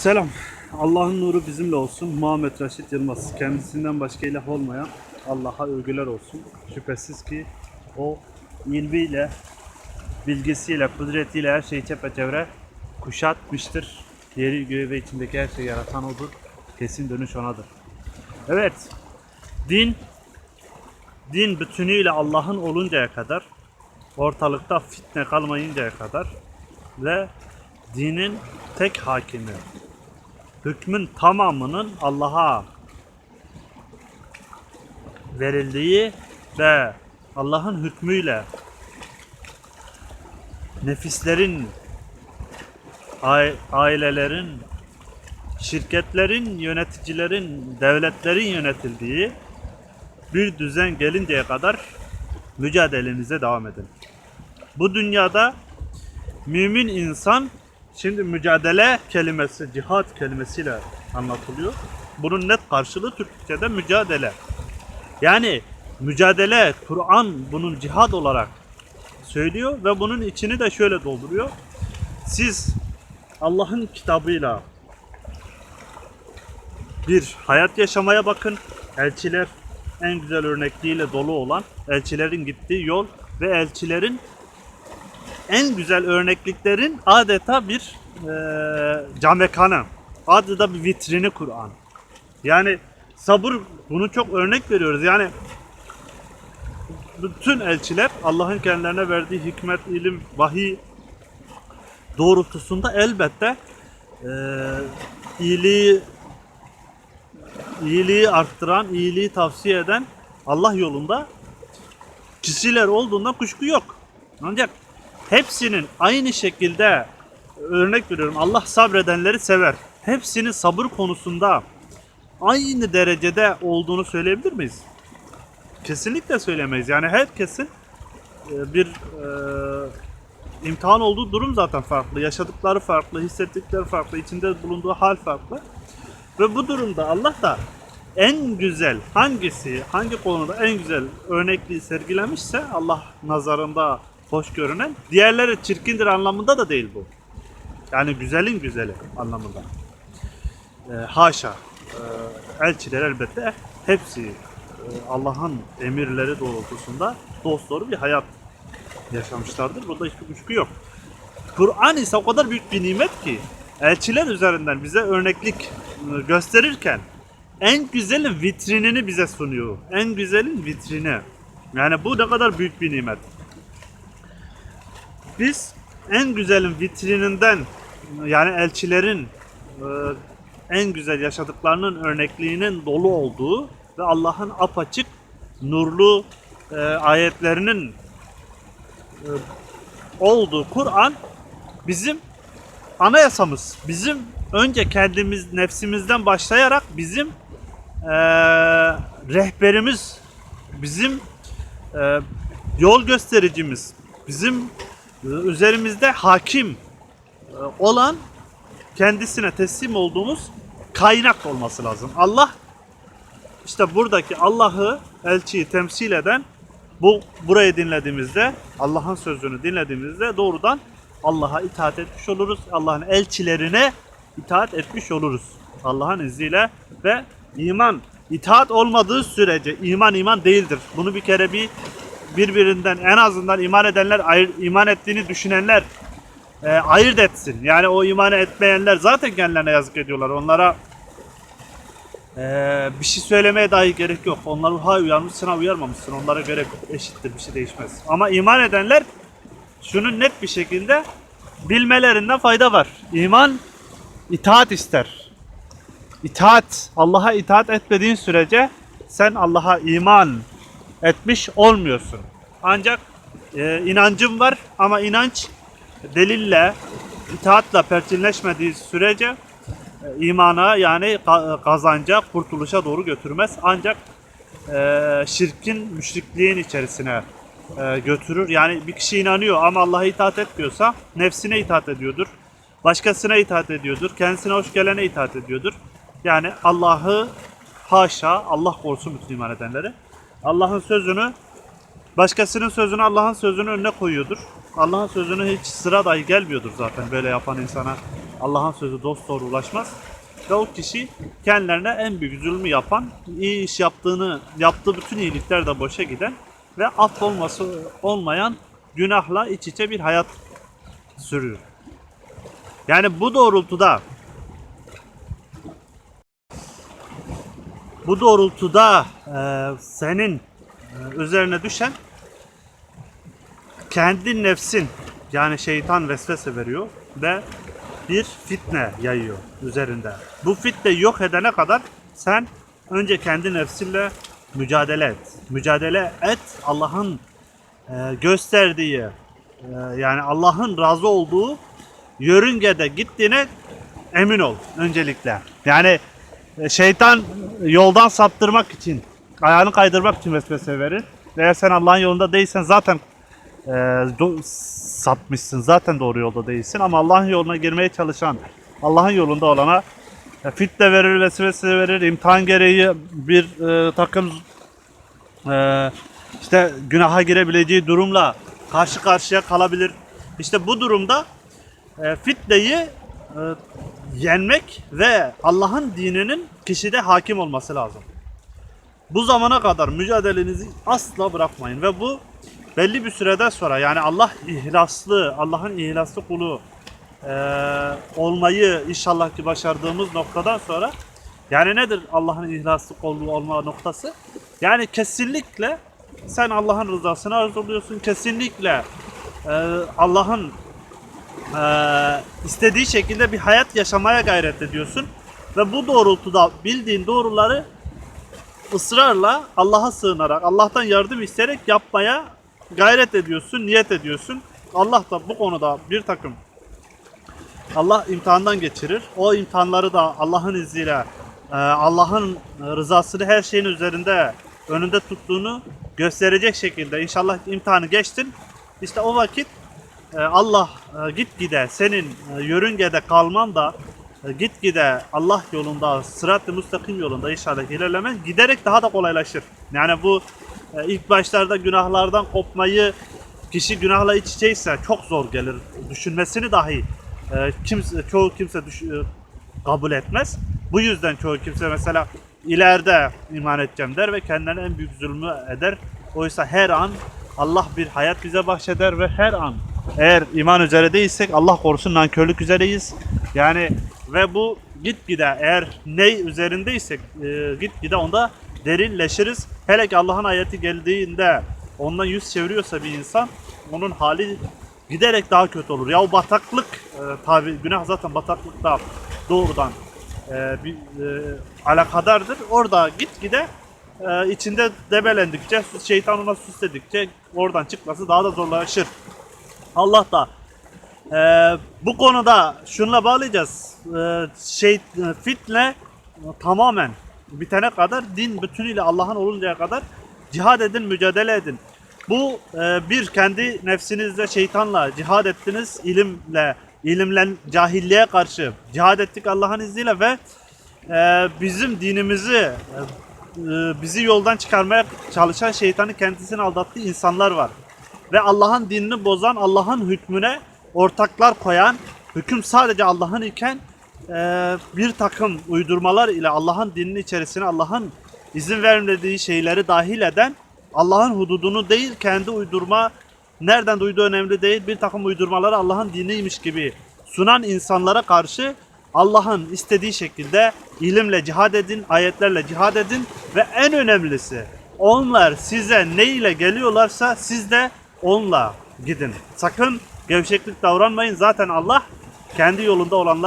Selam. Allah'ın nuru bizimle olsun. Muhammed Reşit Yılmaz. Kendisinden başka ilah olmayan Allah'a övgüler olsun. Şüphesiz ki o ilmiyle, bilgisiyle, kudretiyle her şeyi çepeçevre kuşatmıştır. Yeri göğü ve içindeki her şeyi yaratan odur. Kesin dönüş onadır. Evet. Din din bütünüyle Allah'ın oluncaya kadar ortalıkta fitne kalmayıncaya kadar ve dinin tek hakimi hükmün tamamının Allah'a verildiği ve Allah'ın hükmüyle nefislerin ai- ailelerin şirketlerin yöneticilerin devletlerin yönetildiği bir düzen gelinceye kadar mücadelenize devam edin. Bu dünyada mümin insan şimdi mücadele kelimesi cihat kelimesiyle anlatılıyor. Bunun net karşılığı Türkçe'de mücadele. Yani mücadele Kur'an bunun cihad olarak söylüyor ve bunun içini de şöyle dolduruyor. Siz Allah'ın kitabıyla bir hayat yaşamaya bakın. Elçiler en güzel örnekliğiyle dolu olan elçilerin gittiği yol ve elçilerin en güzel örnekliklerin adeta bir e, camekanı. Adeta bir vitrini Kur'an. Yani sabır bunu çok örnek veriyoruz. Yani bütün elçiler Allah'ın kendilerine verdiği hikmet, ilim, vahiy doğrultusunda elbette e, iyiliği iyiliği arttıran, iyiliği tavsiye eden Allah yolunda kişiler olduğundan kuşku yok. Ancak hepsinin aynı şekilde örnek veriyorum Allah sabredenleri sever. Hepsinin sabır konusunda aynı derecede olduğunu söyleyebilir miyiz? Kesinlikle söylemeyiz. Yani herkesin e, bir e, imtihan olduğu durum zaten farklı. Yaşadıkları farklı, hissettikleri farklı, içinde bulunduğu hal farklı. Ve bu durumda Allah da en güzel hangisi, hangi konuda en güzel örnekliği sergilemişse Allah nazarında hoş görünen, diğerleri çirkindir anlamında da değil bu. Yani güzelin güzeli anlamında. Ee, haşa. Ee, elçiler elbette hepsi e, Allah'ın emirleri doğrultusunda dosdoğru bir hayat yaşamışlardır. Burada hiçbir kuşku yok. Kur'an ise o kadar büyük bir nimet ki elçiler üzerinden bize örneklik e, gösterirken en güzelin vitrinini bize sunuyor. En güzelin vitrini. Yani bu ne kadar büyük bir nimet. Biz en güzelin vitrininden yani elçilerin e, en güzel yaşadıklarının örnekliğinin dolu olduğu ve Allah'ın apaçık nurlu e, ayetlerinin e, olduğu Kur'an bizim anayasamız. Bizim önce kendimiz nefsimizden başlayarak bizim eee, rehberimiz, bizim eee, yol göstericimiz, bizim e, üzerimizde hakim e, olan kendisine teslim olduğumuz kaynak olması lazım. Allah işte buradaki Allah'ı elçiyi temsil eden bu burayı dinlediğimizde Allah'ın sözünü dinlediğimizde doğrudan Allah'a itaat etmiş oluruz. Allah'ın elçilerine itaat etmiş oluruz. Allah'ın izniyle ve iman itaat olmadığı sürece iman iman değildir. Bunu bir kere bir birbirinden en azından iman edenler ayır, iman ettiğini düşünenler e, ayırt etsin. Yani o iman etmeyenler zaten kendilerine yazık ediyorlar. Onlara ee, bir şey söylemeye dahi gerek yok. Onlar ha uyarmışsın ha uyarmamışsın. Onlara göre eşittir bir şey değişmez. Ama iman edenler şunu net bir şekilde bilmelerinden fayda var. İman itaat ister. İtaat, Allah'a itaat etmediğin sürece sen Allah'a iman etmiş olmuyorsun. Ancak e, inancın var ama inanç delille, itaatla perçinleşmediği sürece e, imana yani ka- kazanca, kurtuluşa doğru götürmez. Ancak e, şirkin, müşrikliğin içerisine e, götürür. Yani bir kişi inanıyor ama Allah'a itaat etmiyorsa nefsine itaat ediyordur. Başkasına itaat ediyordur. Kendisine hoş gelene itaat ediyordur. Yani Allah'ı haşa, Allah korusun bütün iman edenleri. Allah'ın sözünü başkasının sözünü Allah'ın sözünün önüne koyuyordur. Allah'ın sözünü hiç sıra dahi gelmiyordur zaten böyle yapan insana Allah'ın sözü dost doğru ulaşmaz. Ve o kişi kendilerine en büyük zulmü yapan, iyi iş yaptığını, yaptığı bütün iyilikler de boşa giden ve affolması olmayan günahla iç içe bir hayat sürüyor. Yani bu doğrultuda bu doğrultuda e, senin e, üzerine düşen kendi nefsin yani şeytan vesvese veriyor ve bir fitne yayıyor üzerinde. Bu fitne yok edene kadar sen önce kendi nefsinle mücadele et. Mücadele et Allah'ın e, gösterdiği e, yani Allah'ın razı olduğu yörüngede gittiğine emin ol öncelikle. Yani şeytan yoldan saptırmak için, ayağını kaydırmak için vesvese verir. Ve Eğer sen Allah'ın yolunda değilsen zaten e, do- sapmışsın. Zaten doğru yolda değilsin. Ama Allah'ın yoluna girmeye çalışan, Allah'ın yolunda olana e, fitne verir, vesvese verir, imtihan gereği bir e, takım e, işte günaha girebileceği durumla karşı karşıya kalabilir. İşte bu durumda e, fitneyi e, yenmek ve Allah'ın dininin kişide hakim olması lazım. Bu zamana kadar mücadelenizi asla bırakmayın ve bu belli bir süreden sonra yani Allah ihlaslı, Allah'ın ihlaslı kulu e, olmayı inşallah ki başardığımız noktadan sonra yani nedir Allah'ın ihlaslı kulu olma noktası? Yani kesinlikle sen Allah'ın rızasını arzuluyorsun. Kesinlikle e, Allah'ın e, istediği şekilde bir hayat yaşamaya gayret ediyorsun. Ve bu doğrultuda bildiğin doğruları ısrarla Allah'a sığınarak, Allah'tan yardım isteyerek yapmaya gayret ediyorsun, niyet ediyorsun. Allah da bu konuda bir takım Allah imtihandan geçirir. O imtihanları da Allah'ın izniyle e, Allah'ın rızasını her şeyin üzerinde önünde tuttuğunu gösterecek şekilde inşallah imtihanı geçtin. İşte o vakit Allah e, gitgide senin e, yörüngede kalman da e, gitgide Allah yolunda, sırat-ı müstakim yolunda inşallah ilerlemen giderek daha da kolaylaşır. Yani bu ilk başlarda günahlardan kopmayı kişi günahla iç içeyse çok zor gelir. Düşünmesini dahi kimse, çoğu kimse düş- kabul etmez. Bu yüzden çoğu kimse mesela ileride iman edeceğim der ve kendilerine en büyük zulmü eder. Oysa her an Allah bir hayat bize bahşeder ve her an eğer iman üzere değilsek Allah korusun nankörlük üzereyiz. Yani ve bu gitgide eğer ney üzerindeysek e, gitgide onda derinleşiriz. Hele ki Allah'ın ayeti geldiğinde ondan yüz çeviriyorsa bir insan onun hali giderek daha kötü olur. Ya o bataklık e, tabi günah zaten bataklıkta doğrudan e, bir e, alakadardır. Orada gitgide e, içinde debelendikçe, şeytan ona süsledikçe oradan çıkması daha da zorlaşır. Allah da e, bu konuda şunla bağlayacağız. E, şey e, fitne tamamen bitene kadar din bütünüyle Allah'ın oluncaya kadar cihad edin, mücadele edin. Bu e, bir kendi nefsinizle şeytanla cihad ettiniz ilimle, ilimle cahilliğe karşı cihad ettik Allah'ın izniyle ve e, bizim dinimizi e, e, bizi yoldan çıkarmaya çalışan şeytanın kendisini aldattığı insanlar var. Ve Allah'ın dinini bozan, Allah'ın hükmüne ortaklar koyan, hüküm sadece Allah'ın iken e, bir takım uydurmalar ile Allah'ın dininin içerisine Allah'ın izin vermediği şeyleri dahil eden Allah'ın hududunu değil kendi uydurma nereden duyduğu önemli değil bir takım uydurmaları Allah'ın diniymiş gibi sunan insanlara karşı Allah'ın istediği şekilde ilimle cihad edin, ayetlerle cihad edin ve en önemlisi onlar size ne ile geliyorlarsa siz de onunla gidin. Sakın gevşeklik davranmayın. Zaten Allah kendi yolunda olanlar